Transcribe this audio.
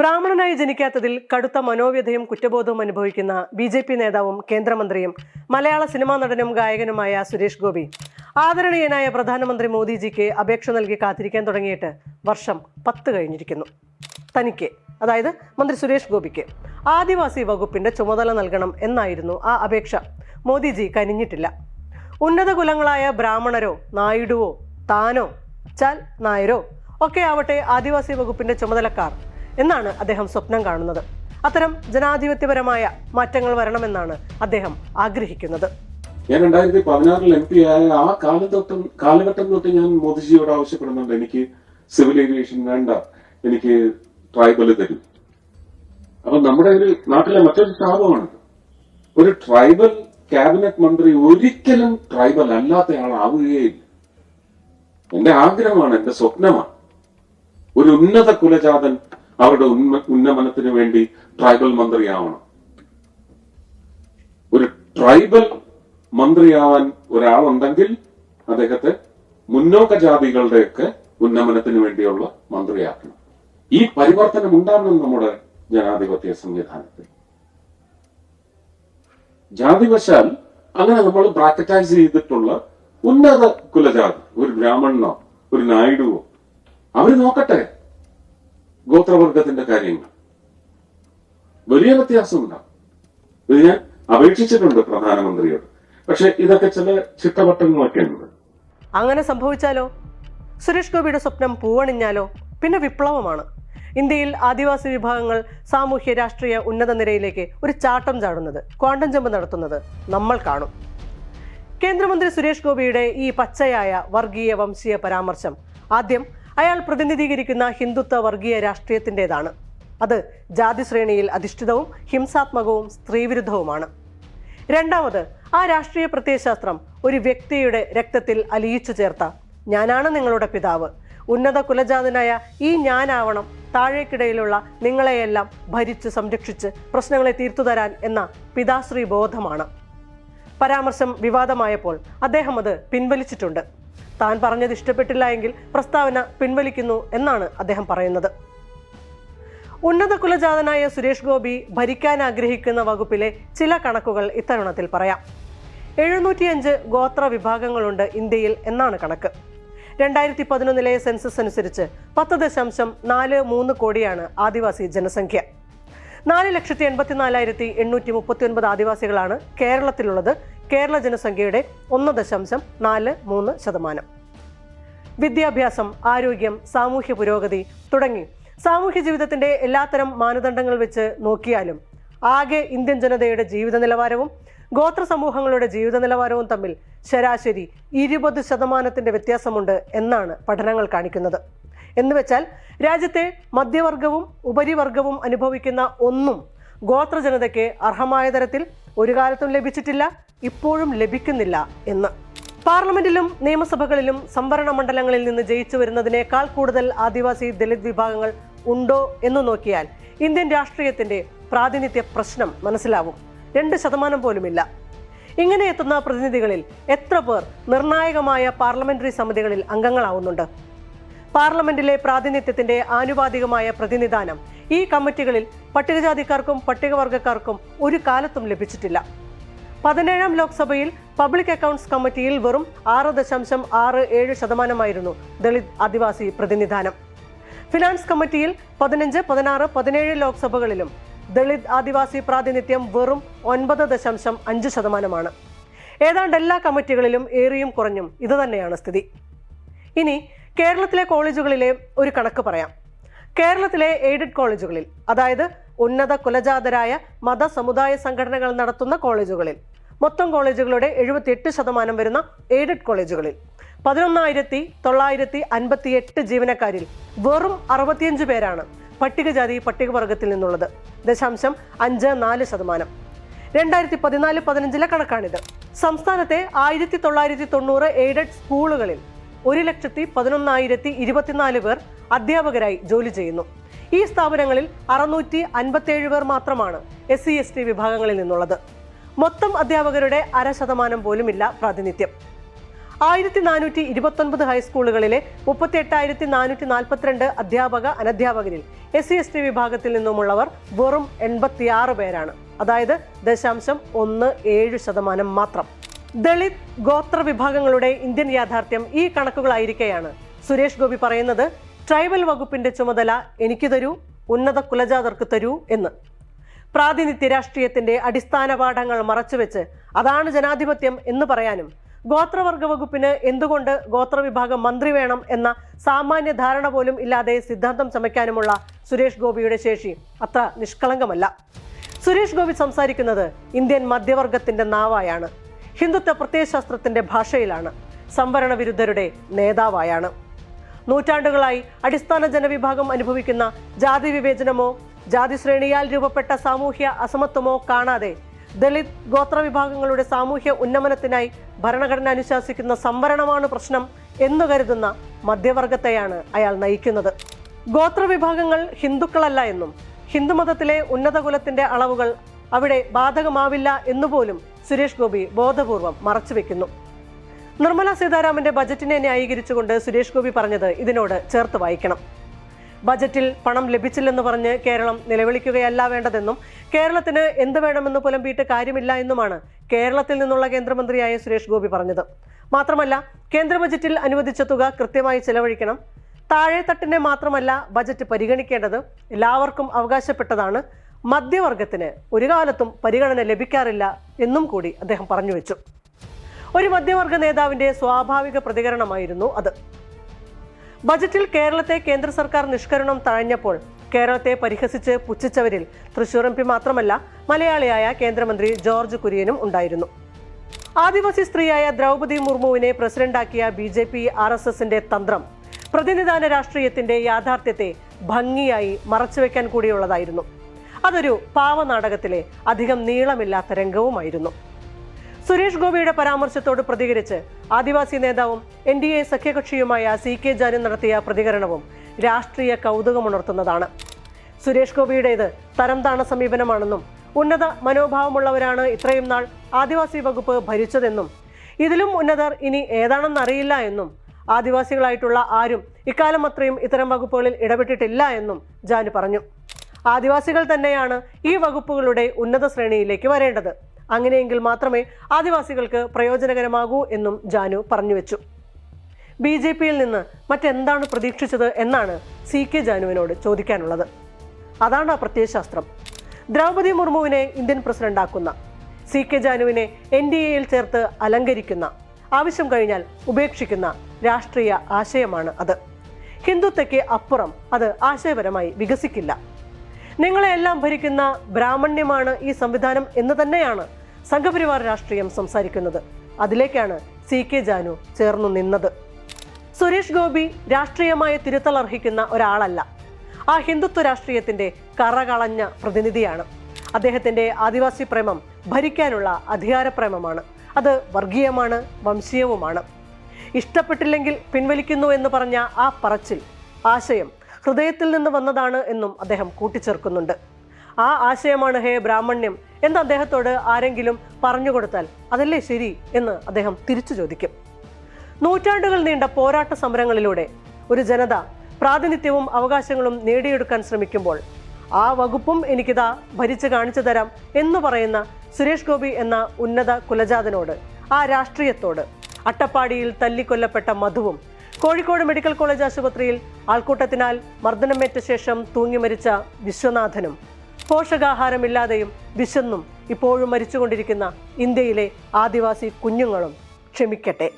ബ്രാഹ്മണനായി ജനിക്കാത്തതിൽ കടുത്ത മനോവ്യതയും കുറ്റബോധവും അനുഭവിക്കുന്ന B J P നേതാവും കേന്ദ്രമന്ത്രിയും മലയാള സിനിമാ നടനും ഗായകനുമായ സുരേഷ് ഗോപി. ആദരണീയനായ പ്രധാനമന്ത്രി മോദിജിക്ക് അപേക്ഷ നൽകി കാത്തിരിക്കാൻ തുടങ്ങിയിട്ട് വർഷം പത്ത് കഴിഞ്ഞിരിക്കുന്നു. തനിക്ക് അതായത് മന്ത്രി സുരേഷ് ഗോപിക്ക് ആദിവാസി വകുപ്പിന്റെ ചുമതല നൽകണം എന്നായിരുന്നു ആ അപേക്ഷ. മോദിജി കനിഞ്ഞിട്ടില്ല. ഉന്നത കുലങ്ങളായ ബ്രാഹ്മണരോ നായിഡുവോ താനോ ചാൽ നായരോ ഒക്കെ ആവട്ടെ ആദിവാസി വകുപ്പിന്റെ ചുമതലക്കാർ എന്നാണ് അദ്ദേഹം സ്വപ്നം കാണുന്നത്. അത്തരം ജനാധിപത്യപരമായ മാറ്റങ്ങൾ വരണമെന്നാണ് അദ്ദേഹം ആഗ്രഹിക്കുന്നത്. ഞാൻ രണ്ടായിരത്തി പതിനാറിൽ എം പി ആയ ആ കാലത്തൊട്ടും കാലഘട്ടം തൊട്ട് ഞാൻ മോദിജിയോട് ആവശ്യപ്പെടുന്നുണ്ട്. എനിക്ക് സിവിൽ ഏവിയേഷൻ വേണ്ട. എനിക്ക് ട്രൈബൽ തരും. അപ്പൊ നമ്മുടെ ഒരു നാട്ടിലെ മറ്റൊരു ശാപമാണ് ഒരു ട്രൈബൽ ക്യാബിനറ്റ് മന്ത്രി ഒരിക്കലും ട്രൈബൽ അല്ലാത്ത ആളാവുകയില്ല എന്റെ ആഗ്രഹമാണ് എന്റെ സ്വപ്നമാണ്. ഒരു ഉന്നത കുലജാതൻ അവരുടെ ഉന്മ ഉന്നമനത്തിന് വേണ്ടി ട്രൈബൽ മന്ത്രിയാവണം. ഒരു ട്രൈബൽ മന്ത്രിയാവാൻ ഒരാളുണ്ടെങ്കിൽ അദ്ദേഹത്തെ മുന്നോക്ക ജാതികളുടെയൊക്കെ ഉന്നമനത്തിന് വേണ്ടിയുള്ള മന്ത്രിയാക്കണം. ഈ പരിവർത്തനം ഉണ്ടാകണം നമ്മുടെ ജനാധിപത്യ സംവിധാനത്തിൽ. ജാതിവശാൽ അങ്ങനെ നമ്മൾ ബ്രാക്കറ്റൈസ് ചെയ്തിട്ടുള്ള ഉന്നത കുലജാതി ഒരു ബ്രാഹ്മണനോ ഒരു നായിഡുവോ അവർ നോക്കട്ടെ. ഗോത്രവർഗത്തിന്റെ കാര്യങ്ങൾ. വലിയ വ്യത്യാസമുണ്ടാവും ഇത് ഞാൻ അപേക്ഷിച്ചിട്ടുണ്ട് പ്രധാനമന്ത്രിയോട്. പക്ഷെ ഇതൊക്കെ ചില ചിട്ടവട്ടങ്ങളൊക്കെ ഉണ്ട് അങ്ങനെ സംഭവിച്ചാലോ? സുരേഷ് ഗോപിയുടെ സ്വപ്നം പൂവണിഞ്ഞാലോ? പിന്നെ വിപ്ലവമാണ്. ഇന്ത്യയിൽ ആദിവാസി വിഭാഗങ്ങൾ സാമൂഹ്യ രാഷ്ട്രീയ ഉന്നത നിരയിലേക്ക് ഒരു ചാട്ടം ചാടുന്നത് ക്വാണ്ടം ജമ്പ് നടത്തുന്നത് നമ്മൾ കാണും. കേന്ദ്രമന്ത്രി സുരേഷ് ഗോപിയുടെ ഈ പച്ചയായ വർഗീയ വംശീയ പരാമർശം ആദ്യം അയാൾ പ്രതിനിധീകരിക്കുന്ന ഹിന്ദുത്വ വർഗീയ രാഷ്ട്രീയത്തിന്റെതാണ്. അത് ജാതി ശ്രേണിയിൽ അധിഷ്ഠിതവും ഹിംസാത്മകവും സ്ത്രീവിരുദ്ധവുമാണ്. രണ്ടാമത് ആ രാഷ്ട്രീയ പ്രത്യയശാസ്ത്രം ഒരു വ്യക്തിയുടെ രക്തത്തിൽ അലിയിച്ചു ചേർത്ത ഞാനാണ് നിങ്ങളുടെ പിതാവ്. ഉന്നത കുലജാതനായ ഈ ഞാനാവണം താഴേക്കിടയിലുള്ള നിങ്ങളെയെല്ലാം ഭരിച്ച് സംരക്ഷിച്ച് പ്രശ്നങ്ങളെ തീർത്തു തരാൻ എന്ന പിതാശ്രീ ബോധമാണ് പരാമർശം വിവാദമായപ്പോൾ അദ്ദേഹം അത് പിൻവലിച്ചിട്ടുണ്ട്. താൻ പറഞ്ഞത് ഇഷ്ടപ്പെട്ടില്ല എങ്കിൽ പ്രസ്താവന പിൻവലിക്കുന്നു എന്നാണ് അദ്ദേഹം പറയുന്നത്. ഉന്നത കുലജാതനായ സുരേഷ് ഗോപി ഭരിക്കാൻ ആഗ്രഹിക്കുന്ന വകുപ്പിലെ ചില കണക്കുകൾ ഇത്തരുണത്തിൽ പറയാം. എഴുന്നൂറ്റിയഞ്ച് ഗോത്ര വിഭാഗങ്ങളുണ്ട് ഇന്ത്യയിൽ എന്നാണ് കണക്ക്. രണ്ടായിരത്തി പതിനൊന്നിലെ സെൻസസ് അനുസരിച്ച് പത്ത് ദശാംശം നാല് മൂന്ന് കോടിയാണ് ആദിവാസി ജനസംഖ്യ. നാല് ലക്ഷത്തി എൺപത്തിനാലായിരത്തി എണ്ണൂറ്റി മുപ്പത്തി ഒൻപത് ആദിവാസികളാണ് കേരളത്തിലുള്ളത്. കേരള ജനസംഖ്യയുടെ ഒന്ന് ദശാംശം നാല് മൂന്ന് ശതമാനം. വിദ്യാഭ്യാസം ആരോഗ്യം സാമൂഹ്യ പുരോഗതി തുടങ്ങി സാമൂഹ്യ ജീവിതത്തിന്റെ എല്ലാത്തരം മാനദണ്ഡങ്ങൾ വെച്ച് നോക്കിയാലും ആകെ ഇന്ത്യൻ ജനതയുടെ ജീവിത നിലവാരവും ഗോത്ര സമൂഹങ്ങളുടെ ജീവിത നിലവാരവും തമ്മിൽ ശരാശരി ഇരുപത് ശതമാനത്തിന്റെ വ്യത്യാസമുണ്ട് എന്നാണ് പഠനങ്ങൾ കാണിക്കുന്നത്. എന്നുവെച്ചാൽ രാജ്യത്തെ മധ്യവർഗവും ഉപരിവർഗവും അനുഭവിക്കുന്ന ഒന്നും ഗോത്ര ജനതയ്ക്ക് അർഹമായ തരത്തിൽ ഒരു കാലത്തും ലഭിച്ചിട്ടില്ല ഇപ്പോഴും ലഭിക്കുന്നില്ല എന്ന്. പാർലമെന്റിലും നിയമസഭകളിലും സംവരണ മണ്ഡലങ്ങളിൽ നിന്ന് ജയിച്ചു വരുന്നതിനേക്കാൾ കൂടുതൽ ആദിവാസി ദളിത് വിഭാഗങ്ങൾ ഉണ്ടോ എന്ന് നോക്കിയാൽ ഇന്ത്യൻ രാഷ്ട്രീയത്തിന്റെ പ്രാതിനിധ്യ പ്രശ്നം മനസ്സിലാവും. രണ്ട് ശതമാനം പോലുമില്ല. ഇങ്ങനെ എത്തുന്ന പ്രതിനിധികളിൽ എത്ര പേർ നിർണായകമായ പാർലമെന്ററി സമിതികളിൽ അംഗങ്ങളാവുന്നുണ്ട്? പാർലമെന്റിലെ പ്രാതിനിധ്യത്തിന്റെ ആനുപാതികമായ പ്രതിനിധാനം ഈ കമ്മിറ്റികളിൽ പട്ടികജാതിക്കാർക്കും പട്ടികവർഗക്കാർക്കും ഒരു കാലത്തും ലഭിച്ചിട്ടില്ല. പതിനേഴാം ലോക്സഭയിൽ പബ്ലിക് അക്കൗണ്ട്സ് കമ്മിറ്റിയിൽ വെറും ആറ് ദശാംശം ആറ് ഏഴ് ശതമാനമായിരുന്നു ദളിത് ആദിവാസി പ്രതിനിധാനം. ഫിനാൻസ് കമ്മിറ്റിയിൽ പതിനഞ്ച് പതിനാറ് പതിനേഴ് ലോക്സഭകളിലും ദളിത് ആദിവാസി പ്രാതിനിധ്യം വെറും ഒൻപത് ദശാംശം അഞ്ച് ശതമാനമാണ്. ഏതാണ്ട് എല്ലാ കമ്മിറ്റികളിലും ഏറിയും കുറഞ്ഞും ഇതുതന്നെയാണ് സ്ഥിതി. ഇനി കേരളത്തിലെ കോളേജുകളിലെ ഒരു കണക്ക് പറയാം. കേരളത്തിലെ എയ്ഡഡ് കോളേജുകളിൽ അതായത് ഉന്നത കുലജാതരായ മത സമുദായ സംഘടനകൾ നടത്തുന്ന കോളേജുകളിൽ മൊത്തം കോളേജുകളുടെ എഴുപത്തിയെട്ട് ശതമാനം വരുന്ന എയ്ഡഡ് കോളേജുകളിൽ പതിനൊന്നായിരത്തി തൊള്ളായിരത്തി അൻപത്തി എട്ട് ജീവനക്കാരിൽ വെറും അറുപത്തിയഞ്ച് പേരാണ് പട്ടികജാതി പട്ടികവർഗത്തിൽ നിന്നുള്ളത്. ദശാംശം അഞ്ച് നാല് ശതമാനം. രണ്ടായിരത്തി പതിനാല് പതിനഞ്ചിലെ കണക്കാണിത്. സംസ്ഥാനത്തെ ആയിരത്തി തൊള്ളായിരത്തി തൊണ്ണൂറ് എയ്ഡഡ് സ്കൂളുകളിൽ ഒരു ലക്ഷത്തി പതിനൊന്നായിരത്തി ഇരുപത്തിനാല് പേർ അധ്യാപകരായി ജോലി ചെയ്യുന്നു. ഈ സ്ഥാപനങ്ങളിൽ അറുന്നൂറ്റി അൻപത്തിയേഴ് പേർ മാത്രമാണ് എസ് സി എസ് ടി വിഭാഗങ്ങളിൽ നിന്നുള്ളത്. മൊത്തം അധ്യാപകരുടെ അര ശതമാനം പോലുമില്ല പ്രാതിനിധ്യം. ആയിരത്തി നാനൂറ്റി ഇരുപത്തൊൻപത് ഹൈസ്കൂളുകളിലെ മുപ്പത്തി എട്ടായിരത്തി നാനൂറ്റി നാൽപ്പത്തിരണ്ട് അധ്യാപക അനധ്യാപകരിൽ എസ് സി എസ് ടി വിഭാഗത്തിൽ നിന്നുമുള്ളവർ വെറും എൺപത്തിയാറ് പേരാണ്. അതായത് ദശാംശം ഒന്ന് ഏഴ് ശതമാനം മാത്രം. ദളിത് ഗോത്ര വിഭാഗങ്ങളുടെ ഇന്ത്യൻ യാഥാർത്ഥ്യം ഈ കണക്കുകളായിരിക്കെയാണ്. സുരേഷ് ഗോപി പറയുന്നത് ട്രൈബൽ വകുപ്പിന്റെ ചുമതല എനിക്ക് തരൂ ഉന്നത കുലജാതർക്ക് തരൂ എന്ന്. പ്രാതിനിധ്യ രാഷ്ട്രീയത്തിന്റെ അടിസ്ഥാന പാഠങ്ങൾ മറച്ചുവെച്ച് അതാണ് ജനാധിപത്യം എന്ന് പറയാനും ഗോത്രവർഗ വകുപ്പിന് എന്തുകൊണ്ട് ഗോത്രവിഭാഗം മന്ത്രി വേണം എന്ന സാമാന്യ ധാരണ പോലും ഇല്ലാതെ സിദ്ധാന്തം ചമയ്ക്കാനുമുള്ള സുരേഷ് ഗോപിയുടെ ശേഷി അത്ര നിഷ്കളങ്കമല്ല. സുരേഷ് ഗോപി സംസാരിക്കുന്നത് ഇന്ത്യൻ മധ്യവർഗത്തിന്റെ നാവായാണ്. ഹിന്ദുത്വ പ്രത്യയശാസ്ത്രത്തിന്റെ ഭാഷയിലാണ് സംവരണ വിരുദ്ധരുടെ നേതാവായാണ്. നൂറ്റാണ്ടുകളായി അടിസ്ഥാന ജനവിഭാഗം അനുഭവിക്കുന്ന ജാതി വിവേചനമോ ജാതി ശ്രേണിയാൽ രൂപപ്പെട്ട സാമൂഹ്യ അസമത്വമോ കാണാതെ ദളിത് ഗോത്രവിഭാഗങ്ങളുടെ സാമൂഹ്യ ഉന്നമനത്തിനായി ഭരണഘടന അനുശാസിക്കുന്ന സംവരണമാണ് പ്രശ്നം എന്ന് കരുതുന്ന മധ്യവർഗത്തെയാണ് അയാൾ നയിക്കുന്നത്. ഗോത്രവിഭാഗങ്ങൾ ഹിന്ദുക്കളല്ല എന്നും ഹിന്ദുമതത്തിലെ ഉന്നത കുലത്തിന്റെ അളവുകൾ അവിടെ ബാധകമാവില്ല എന്നുപോലും സുരേഷ് ഗോപി ബോധപൂർവം മറച്ചുവെക്കുന്നു നിർമ്മല സീതാരാമന്റെ ബജറ്റിനെ ന്യായീകരിച്ചുകൊണ്ട് സുരേഷ് ഗോപി പറഞ്ഞത് ഇതിനോട് ചേർത്ത് വായിക്കണം. ബജറ്റിൽ പണം ലഭിച്ചില്ലെന്ന് പറഞ്ഞ് കേരളം നിലവിളിക്കുകയല്ല വേണ്ടതെന്നും കേരളത്തിന് എന്ത് വേണമെന്ന് പുലമ്പിയിട്ട് കാര്യമില്ല എന്നുമാണ് കേരളത്തിൽ നിന്നുള്ള കേന്ദ്രമന്ത്രിയായ സുരേഷ് ഗോപി പറഞ്ഞത്. മാത്രമല്ല കേന്ദ്ര ബജറ്റിൽ അനുവദിച്ച തുക കൃത്യമായി ചെലവഴിക്കണം. താഴെത്തട്ടിനെ മാത്രമല്ല ബജറ്റ് പരിഗണിക്കേണ്ടത് എല്ലാവർക്കും അവകാശപ്പെട്ടതാണ്. മധ്യവർഗത്തിന് ഒരു കാലത്തും പരിഗണന ലഭിക്കാറില്ല എന്നും കൂടി അദ്ദേഹം പറഞ്ഞു വെച്ചു. ഒരു മധ്യവർഗ നേതാവിന്റെ സ്വാഭാവിക പ്രതികരണമായിരുന്നു അത്. ബജറ്റിൽ കേരളത്തെ കേന്ദ്ര സർക്കാർ നിഷ്കരണം തഴഞ്ഞപ്പോൾ കേരളത്തെ പരിഹസിച്ച് പുച്ഛിച്ചവരിൽ തൃശൂർ എം പി മാത്രമല്ല മലയാളിയായ കേന്ദ്രമന്ത്രി ജോർജ് കുര്യനും ഉണ്ടായിരുന്നു. ആദിവാസി സ്ത്രീയായ ദ്രൗപതി മുർമുവിനെ പ്രസിഡന്റാക്കിയ B J P R S എസിന്റെ തന്ത്രം പ്രതിനിധാന രാഷ്ട്രീയത്തിന്റെ യാഥാർത്ഥ്യത്തെ ഭംഗിയായി മറച്ചുവെക്കാൻ കൂടിയുള്ളതായിരുന്നു. അതൊരു പാവനാടകത്തിലെ അധികം നീളമില്ലാത്ത രംഗവുമായിരുന്നു. സുരേഷ് ഗോപിയുടെ പരാമർശത്തോട് പ്രതികരിച്ച് ആദിവാസി നേതാവും എൻ ഡി എ സഖ്യകക്ഷിയുമായ സി കെ ജാനു നടത്തിയ പ്രതികരണവും രാഷ്ട്രീയ കൗതുകമുണർത്തുന്നതാണ്. സുരേഷ് ഗോപിയുടേത് തരംതാണ സമീപനമാണെന്നും ഉന്നത മനോഭാവമുള്ളവരാണ് ഇത്രയും നാൾ ആദിവാസി വകുപ്പ് ഭരിച്ചതെന്നും ഇതിലും ഉന്നതർ ഇനി ഏതാണെന്നറിയില്ല എന്നും ആദിവാസികളായിട്ടുള്ള ആരും ഇക്കാലം അത്രയും ഇത്തരം വകുപ്പുകളിൽ ഇടപെട്ടിട്ടില്ല എന്നും ജാനു പറഞ്ഞു. ആദിവാസികൾ തന്നെയാണ് ഈ വകുപ്പുകളുടെ ഉന്നത ശ്രേണിയിലേക്ക് വരേണ്ടത്. അങ്ങനെയെങ്കിൽ മാത്രമേ ആദിവാസികൾക്ക് പ്രയോജനകരമാകൂ എന്നും ജാനു പറഞ്ഞു വെച്ചു. ബി ജെ പിയിൽ നിന്ന് മറ്റെന്താണ് പ്രതീക്ഷിച്ചത് എന്നാണ് സി കെ ജാനുവിനോട് ചോദിക്കാനുള്ളത്. അതാണ് ആ പ്രത്യയശാസ്ത്രം ദ്രൗപദി മുർമുവിനെ ഇന്ത്യൻ പ്രസിഡന്റാക്കുന്ന സി കെ ജാനുവിനെ എൻ ഡി എയിൽ ചേർത്ത് അലങ്കരിക്കുന്ന ആവശ്യം കഴിഞ്ഞാൽ ഉപേക്ഷിക്കുന്ന രാഷ്ട്രീയ ആശയമാണ് അത്. ഹിന്ദുത്വയ്ക്ക് അപ്പുറം അത് ആശയപരമായി വികസിക്കില്ല. നിങ്ങളെ എല്ലാം ഭരിക്കുന്ന ബ്രാഹ്മണ്യമാണ് ഈ സംവിധാനം എന്ന് തന്നെയാണ് സംഘപരിവാർ രാഷ്ട്രീയം സംസാരിക്കുന്നത്. അതിലേക്കാണ് സി കെ ജാനു ചേർന്നു നിന്നത്. സുരേഷ് ഗോപി രാഷ്ട്രീയമായ തിരുത്തൽ അർഹിക്കുന്ന ഒരാളല്ല. ആ ഹിന്ദുത്വ രാഷ്ട്രീയത്തിന്റെ കറകളഞ്ഞ പ്രതിനിധിയാണ്. അദ്ദേഹത്തിന്റെ ആദിവാസി പ്രേമം ഭരിക്കാനുള്ള അധികാര പ്രേമമാണ്. അത് വർഗീയമാണ് വംശീയവുമാണ്. ഇഷ്ടപ്പെട്ടില്ലെങ്കിൽ പിൻവലിക്കുന്നു എന്ന് പറഞ്ഞ ആ പറച്ചിൽ ആശയം ഹൃദയത്തിൽ നിന്ന് വന്നതാണ് എന്നും അദ്ദേഹം കൂട്ടിച്ചേർക്കുന്നുണ്ട്. ആ ആശയമാണ് ഹേ ബ്രാഹ്മണ്യം എന്ന് അദ്ദേഹത്തോട് ആരെങ്കിലും പറഞ്ഞു കൊടുത്താൽ അതല്ലേ ശരി എന്ന് അദ്ദേഹം തിരിച്ചു ചോദിക്കും. നൂറ്റാണ്ടുകൾ നീണ്ട പോരാട്ട സമരങ്ങളിലൂടെ ഒരു ജനത പ്രാതിനിധ്യവും അവകാശങ്ങളും നേടിയെടുക്കാൻ ശ്രമിക്കുമ്പോൾ ആ വകുപ്പും എനിക്കിതാ ഭരിച്ചു കാണിച്ചു തരാം എന്ന് പറയുന്ന സുരേഷ് ഗോപി എന്ന ഉന്നത കുലജാതനോട് ആ രാഷ്ട്രീയത്തോട് അട്ടപ്പാടിയിൽ തല്ലിക്കൊല്ലപ്പെട്ട മധുവും കോഴിക്കോട് മെഡിക്കൽ കോളേജ് ആശുപത്രിയിൽ ആൾക്കൂട്ടത്തിനാൽ മർദ്ദനമേറ്റ ശേഷം തൂങ്ങി മരിച്ച വിശ്വനാഥനും പോഷകാഹാരമില്ലാതെയും വിശന്നും ഇപ്പോഴും മരിച്ചുകൊണ്ടിരിക്കുന്ന ഇന്ത്യയിലെ ആദിവാസി കുഞ്ഞുങ്ങളും ക്ഷമിക്കട്ടെ.